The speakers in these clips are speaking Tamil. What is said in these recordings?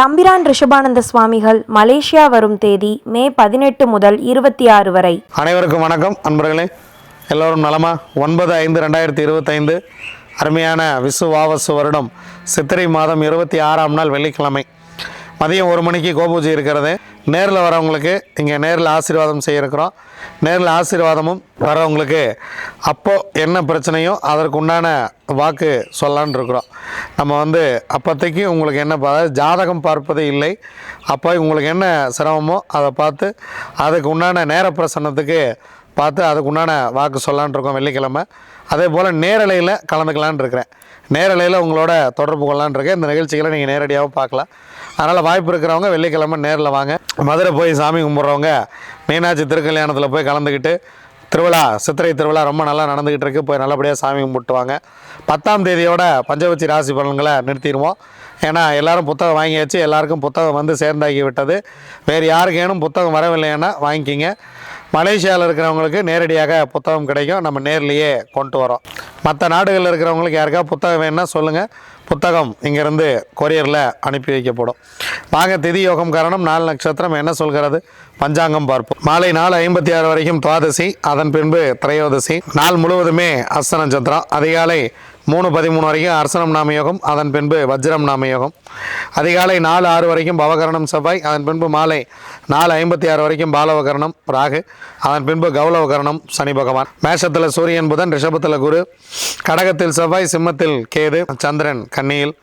தம்பிரான் ரிஷபானந்த சுவாமிகள் மலேசியா வரும் தேதி மே பதினெட்டு முதல் இருபத்தி ஆறு வரை. அனைவருக்கும் வணக்கம். அன்பர்களே எல்லோரும் நலமா? ஒன்பது ஐந்து ரெண்டாயிரத்தி இருபத்தைந்து அருமையான விசுவாவசு வருடம். சித்திரை மாதம் இருபத்தி ஆறாம் நாள் வெள்ளிக்கிழமை. மதியம் ஒரு மணிக்கு கோபூஜை இருக்கிறது. நேரில் வரவங்களுக்கு இங்கே நேரில் ஆசீர்வாதம் செய்யிருக்கிறோம் நேரில் ஆசீர்வாதமும் வரவங்களுக்கு அப்போது என்ன பிரச்சனையோ அதற்கு உண்டான வாக்கு சொல்லலான்னு இருக்கிறோம். நம்ம வந்து அப்போதைக்கு உங்களுக்கு என்ன பா- அதாவது ஜாதகம் பார்ப்பது இல்லை. அப்போ உங்களுக்கு என்ன சிரமமோ அதை பார்த்து அதுக்கு உண்டான நேர பிரசன்னத்துக்கு பார்த்து அதுக்கு உண்டான வாக்கு சொல்லலான்னு இருக்கோம் வெள்ளிக்கிழமை. அதே போல் நேரலையில் கலந்துக்கலான் இருக்கிறேன். நேரலையில் உங்களோட தொடர்பு கொள்ளலான் இருக்கேன். இந்த நிகழ்ச்சிகளை நீங்கள் நேரடியாகவும் பார்க்கலாம். அதனால் வாய்ப்பு இருக்கிறவங்க வெள்ளிக்கிழமை நேரில் வாங்க. மதுரை போய் சாமி கும்பிட்றவங்க மீனாட்சி திருக்கல்யாணத்தில் போய் கலந்துக்கிட்டு திருவிழா சித்திரை திருவிழா ரொம்ப நல்லா நடந்துக்கிட்டு இருக்குது போய் நல்லபடியாக சாமி கும்பிட்டுவாங்க பத்தாம் தேதியோட பஞ்சவச்சி ராசி பலன்களை நிறுத்திடுவோம். ஏன்னா எல்லோரும் புத்தகம் வாங்கியாச்சு. எல்லாருக்கும் புத்தகம் வந்து சேர்ந்தாகி விட்டது. வேறு யாருக்கேனும் புத்தகம் வரவில்லைன்னா வாங்கிக்கிங்க. மலேசியாவில் இருக்கிறவங்களுக்கு நேரடியாக புத்தகம் கிடைக்கும். நம்ம நேர்லேயே கொண்டு வரோம். மற்ற நாடுகளில் இருக்கிறவங்களுக்கு யாருக்கா புத்தகம் வேணும்னா சொல்லுங்கள் புத்தகம் இங்கேருந்து கொரியரில் அனுப்பி வைக்கப்படும். வாங்க திதி யோகம் காரணம் நாலு நட்சத்திரம் என்ன சொல்கிறது? பஞ்சாங்கம் பார்ப்போம். மாலை நாலு ஐம்பத்தி ஆறு வரைக்கும் துவாதசி அதன் பின்பு திரையோதசி. நாள் முழுவதுமே அஸ்த நட்சத்திரம். அதிகாலை மூணு பதிமூணு வரைக்கும் அர்சனம் நாமயோகம் அதன் பின்பு வஜ்ரம் நாமயோகம் அதிகாலை நாலு ஆறு வரைக்கும் பவகரணம் செவ்வாய் அதன் பின்பு மாலை நாலு ஐம்பத்தி ஆறு வரைக்கும் பாலவகரணம் ராகு அதன் பின்பு கௌலவகரணம் சனி பகவான். மேஷத்தில் சூரியன் புதன் ரிஷபத்தில் குரு கடகத்தில் செவ்வாய் சிம்மத்தில் கேது சந்திரன் கன்னியில்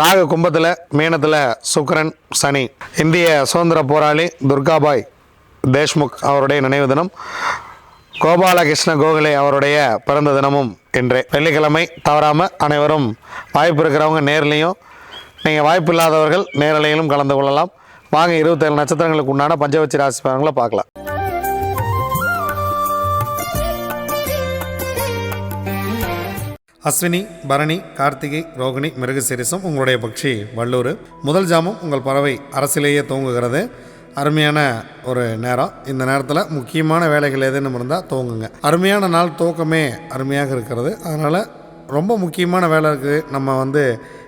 ராகு கும்பத்தில் மீனத்தில் சுக்கரன் சனி. இந்திய சுதந்திர போராளி துர்காபாய் தேஷ்முக் அவருடைய நினைவு தினம் கோபாலகிருஷ்ண கோகலே அவருடைய பிறந்த தினமும் இன்றே. வெள்ளிக்கிழமை தவறாமல் அனைவரும் வாய்ப்பு இருக்கிறவங்க நேர்லேயும் நீங்கள் வாய்ப்பு இல்லாதவர்கள் நேரலையிலும் கலந்து கொள்ளலாம். வாங்க இருபத்தேழு நட்சத்திரங்களுக்கு உண்டான பஞ்சவச்சி ராசி பலன்களை பார்க்கலாம். அஸ்வினி பரணி கார்த்திகை ரோகிணி மிருகசிரிசம் உங்களுடைய பக்ஷி வள்ளூர். முதல் ஜாமம் உங்கள் பறவை அரசிலேயே தூங்குகிறது. அருமையான ஒரு நேரம். இந்த நேரத்தில் முக்கியமான வேலைகள் எதுன்னு இருந்தால் தூங்குங்க. அருமையான நாள் தூக்கமே அருமையாக இருக்கிறது. அதனால் ரொம்ப முக்கியமான வேலை இருக்குது நம்ம வந்து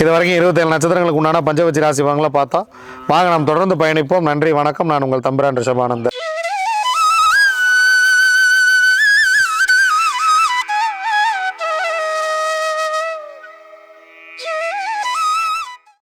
இது வரைக்கும் இருபத்தேழு நட்சத்திரங்களுக்கு உண்டான பஞ்சவச்சி ராசி வாங்கலாம் பார்த்தா வாங்க நாம் தொடர்ந்து பயணிப்போம். நன்றி வணக்கம். நான் உங்கள் தம்பிரான் ரிஷபானந்தர்